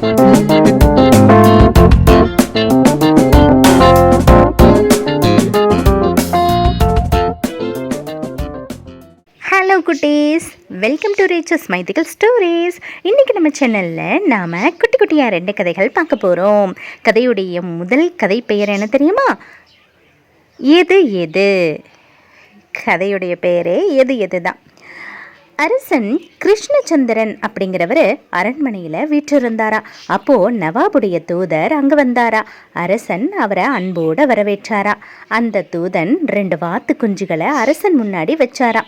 Hello குட்டீஸ். Welcome to ரீச்சஸ் மைதிகள் ஸ்டோரிஸ் இன்றைக்கி நம்ம சேனலில் நாம் குட்டி குட்டியாக ரெண்டு கதைகள் பார்க்க போகிறோம் கதையுடைய முதல் கதை பெயர் என்ன தெரியுமா? எது எது? கதையுடைய பெயரே எது எது தான் அரசன் கிருஷ்ணச்சந்திரன் அப்படிங்கிறவர் அரண்மனையில் வீற்றிருந்தாரா. அப்போது நவாபுடைய தூதர் அங்கே வந்தாரா. அரசன் அவரை அன்போடு வரவேற்றாரா. அந்த தூதன் ரெண்டு வாத்து குஞ்சுகளை அரசன் முன்னாடி வச்சாரா.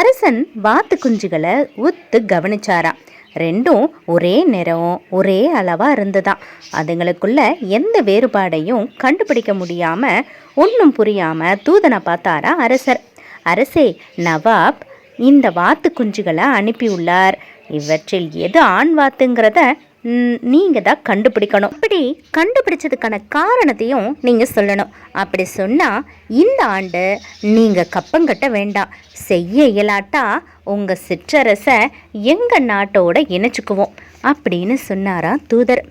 அரசன் வாத்து குஞ்சுகளை உத்து கவனிச்சாரா. ரெண்டும் ஒரே நிறம் ஒரே அளவாக இருந்ததாம் அதுங்களுக்குள்ள எந்த வேறுபாடையும் கண்டுபிடிக்க முடியாமல் ஒன்றும் புரியாமல் தூதனை பார்த்தாரா அரசர். அரசே நவாப் இந்த வாத்து குஞ்சுகளை அனுப்பியுள்ளார். இவற்றில் எது ஆண் வாத்துங்கிறத நீங்கள் தான் கண்டுபிடிக்கணும். அப்படி கண்டுபிடிச்சதுக்கான காரணத்தையும் நீங்கள் சொல்லணும். அப்படி சொன்னால் இந்த ஆண்டு நீங்கள் கப்பங்கட்ட வேண்டாம். செய்ய இயலாட்டா உங்கள் சிற்றரசை எங்கள் நாட்டோட இணைச்சிக்குவோம். அப்படின்னு சொன்னாரா தூதர்.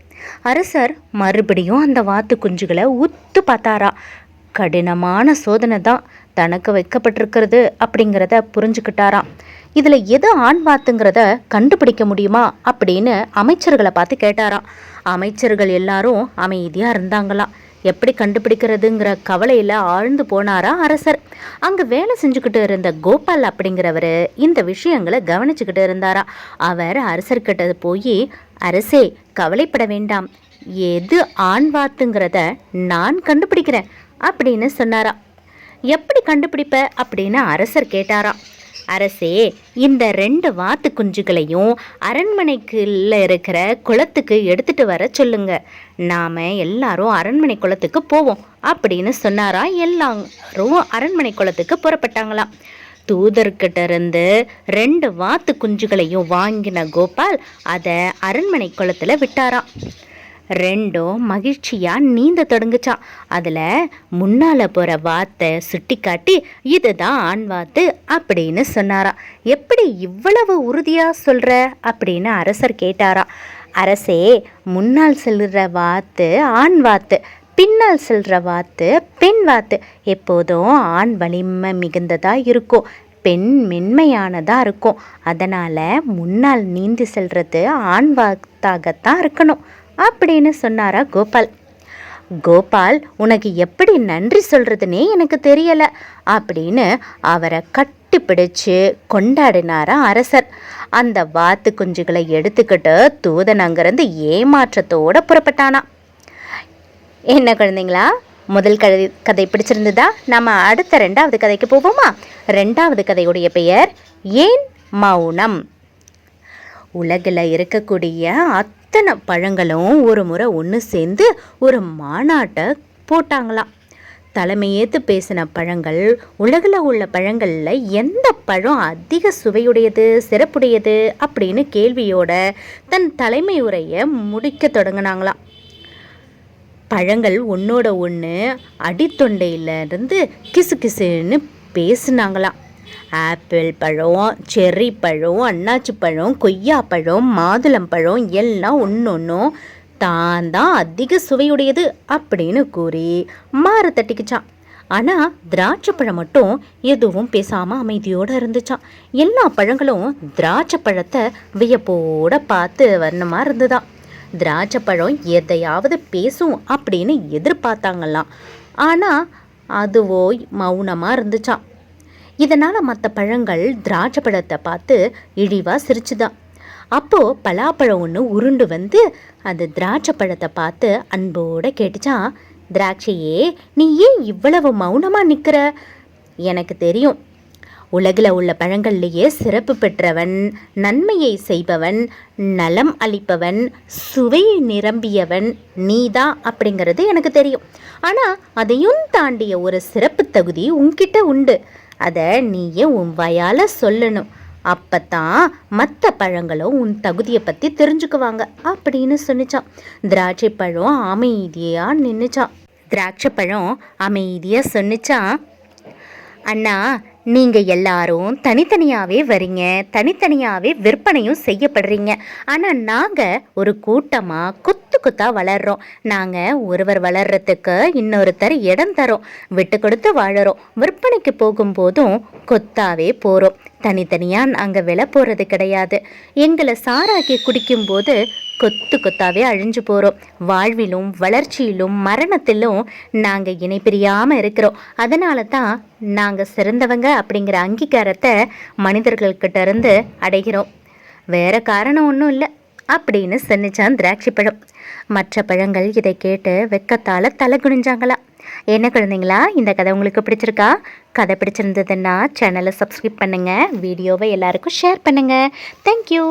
அரசர் மறுபடியும் அந்த வாத்து குஞ்சுகளை உத்து பார்த்தாரா. கடினமான சோதனை தான். தனக்கு வைக்கப்பட்டிருக்கிறது அப்படிங்கிறத புரிஞ்சுக்கிட்டாராம். இதில் எது ஆண் வாத்துங்கிறத கண்டுபிடிக்க முடியுமா அப்படின்னு அமைச்சர்களை பார்த்து கேட்டாராம். அமைச்சர்கள் எல்லாரும் அமைதியாக இருந்தாங்களாம். எப்படி கண்டுபிடிக்கிறதுங்கிற கவலையில் ஆழ்ந்து போனாரா அரசர். அங்கே வேலை செஞ்சுக்கிட்டு இருந்த கோபால் அப்படிங்கிறவர் இந்த விஷயங்களை கவனிச்சுக்கிட்டு இருந்தாரா. அவர் அரசர்கிட்ட போய் அரசே கவலைப்பட வேண்டாம். எது ஆண் வாத்துங்கிறத நான் கண்டுபிடிக்கிறேன் அப்படின்னு சொன்னாரா எப்படி கண்டுபிடிப்ப அப்படின்னு அரசர் கேட்டாராம். அரசே இந்த ரெண்டு வாத்து குஞ்சுகளையும் அரண்மனைக்குள்ள இருக்கிற குளத்துக்கு எடுத்துட்டு வர சொல்லுங்க. நாம எல்லாரும் அரண்மனை குளத்துக்கு போவோம் அப்படின்னு சொன்னாரா எல்லாரும் அரண்மனை குளத்துக்கு புறப்பட்டாங்களாம். தூதர்கிட்ட இருந்து ரெண்டு வாத்து குஞ்சுகளையும் வாங்கின கோபால் அதை அரண்மனை குளத்துல விட்டாராம். ரெண்டும் மகிழ்ச்சியாக நீந்த தொடங்குச்சான் அதில் முன்னால் போகிற வாத்தை சுட்டி காட்டி இதுதான் ஆண் வாத்து அப்படின்னு சொன்னாராம் எப்படி இவ்வளவு உறுதியாக சொல்கிற அப்படின்னு அரசர் கேட்டாராம் அரசே முன்னால் செல்கிற வாத்து ஆண் வாத்து பின்னால் செல்கிற வாத்து பெண் வாத்து எப்போதும் ஆண் வலிமை மிகுந்ததாக இருக்கும் பெண் மென்மையானதாக இருக்கும். அதனால் முன்னால் நீந்தி செல்கிறது ஆண் வாத்தாகத்தான் இருக்கணும். அப்படின்னு சொன்னாரா கோபால். கோபால் உனக்கு எப்படி நன்றி சொல்கிறதுனே எனக்கு தெரியலை அப்படின்னு அவரை கட்டி பிடிச்சு கொண்டாடினாரா அரசர். அந்த வாத்து குஞ்சுகளை எடுத்துக்கிட்டு தூதன் அங்கேருந்து ஏமாற்றத்தோடு புறப்பட்டானா. என்ன குழந்தைங்களா முதல் கதை கதை பிடிச்சிருந்ததா? நம்ம அடுத்த ரெண்டாவது கதைக்கு போவோமா? ரெண்டாவது கதையுடைய பெயர் ஏன் மௌனம்? உலகில் இருக்கக்கூடிய அத்தனை பழங்களும் ஒரு முறை ஒன்று சேர்ந்து ஒரு மாநாட்டை போட்டாங்களாம். தலைமையேற்று பேசின பழங்கள் உலகில் உள்ள பழங்களில் எந்த பழம் அதிக சுவையுடையது சிறப்புடையது அப்படின்னு கேள்வியோட தன் தலைமை உரையை முடிக்க தொடங்கினாங்களாம். பழங்கள் ஒன்றோட ஒன்று அடித்தொண்டையிலேருந்து கிசு கிசுன்னு பேசினாங்களாம். ஆப்பிள் பழம் செர்ரி பழம் அன்னாச்சி பழம் கொய்யா பழம் மாதுளம் பழம் எல்லாம் ஒன்று ஒன்றும் தான் தான் அதிக சுவையுடையது அப்படின்னு கூறி மாற தட்டிக்குச்சான். ஆனால் திராட்சைப்பழம் மட்டும் எதுவும் பேசாமல் அமைதியோடு இருந்துச்சான். எல்லா பழங்களும் திராட்சை பழத்தை வியப்போட பார்த்து வர்ணமாக இருந்துதான். திராட்சை பழம் எதையாவது பேசும் அப்படின்னு எதிர்பார்த்தாங்களாம். ஆனால் அதுவோ மௌனமாக இருந்துச்சான் இதனால் மற்ற பழங்கள் திராட்சை பழத்தை பார்த்து இழிவாக சிரிச்சுதான். அப்போது பலாப்பழம் ஒன்று உருண்டு வந்து அந்த திராட்சை பழத்தை பார்த்து அன்போடு கேட்டுச்சான் திராட்சையே நீ ஏன் இவ்வளவு மௌனமாக நிற்கிற எனக்கு தெரியும். உலகில் உள்ள பழங்கள்லேயே சிறப்பு பெற்றவன் நன்மையை செய்பவன் நலம் அளிப்பவன் சுவை நிரம்பியவன் நீதான் அப்படிங்கிறது எனக்கு தெரியும். ஆனால் அதையும் தாண்டிய ஒரு சிறப்பு தகுதி உன்கிட்ட உண்டு. அதை நீயே உன் வயால் சொல்லணும். அப்பத்தான் மற்ற பழங்களும் உன் தகுதியை பற்றி தெரிஞ்சுக்குவாங்க அப்படின்னு சொன்னிச்சான். திராட்சை பழம் அமைதியாக நின்றுச்சான் திராட்சை பழம் அமைதியாக சொன்னிச்சான். அண்ணா நீங்கள் எல்லாரும் தனித்தனியாகவே வரீங்க. தனித்தனியாகவே விற்பனையும் செய்யப்படுறீங்க. ஆனால் நாங்கள் ஒரு கூட்டமாக குத்து கொத்தா வளர்றோம். நாங்கள் ஒருவர் வளர்றதுக்கு இன்னொருத்தர் இடம் தரோம். விட்டு கொடுத்து வாழறோம். விற்பனைக்கு போகும்போதும் கொத்தாவே போகிறோம் தனித்தனியாக நாங்கள் விலை போகிறது கிடையாது. எங்களை சாராக்கி குடிக்கும்போது கொத்து கொத்தாவே அழிஞ்சு போகிறோம் வாழ்விலும் வளர்ச்சியிலும் மரணத்திலும் நாங்கள் இணை இருக்கிறோம். அதனால தான் நாங்கள் சிறந்தவங்க அப்படிங்கிற அங்கீகாரத்தை மனிதர்கள்கிட்ட இருந்து அடைகிறோம். வேற காரணம் ஒன்றும் இல்லை. அப்படின்னு சொன்னிச்சான் திராட்சை பழம். மற்ற பழங்கள் இதை கேட்டு வெக்கத்தால் தலை குனிஞ்சாங்களா? என்ன குழந்தைங்களா இந்த கதை உங்களுக்கு பிடிச்சிருக்கா? கதை பிடிச்சிருந்ததுன்னா சேனலை சப்ஸ்கிரைப் பண்ணுங்கள் வீடியோவை எல்லாருக்கும் ஷேர் பண்ணுங்கள் தேங்க்யூ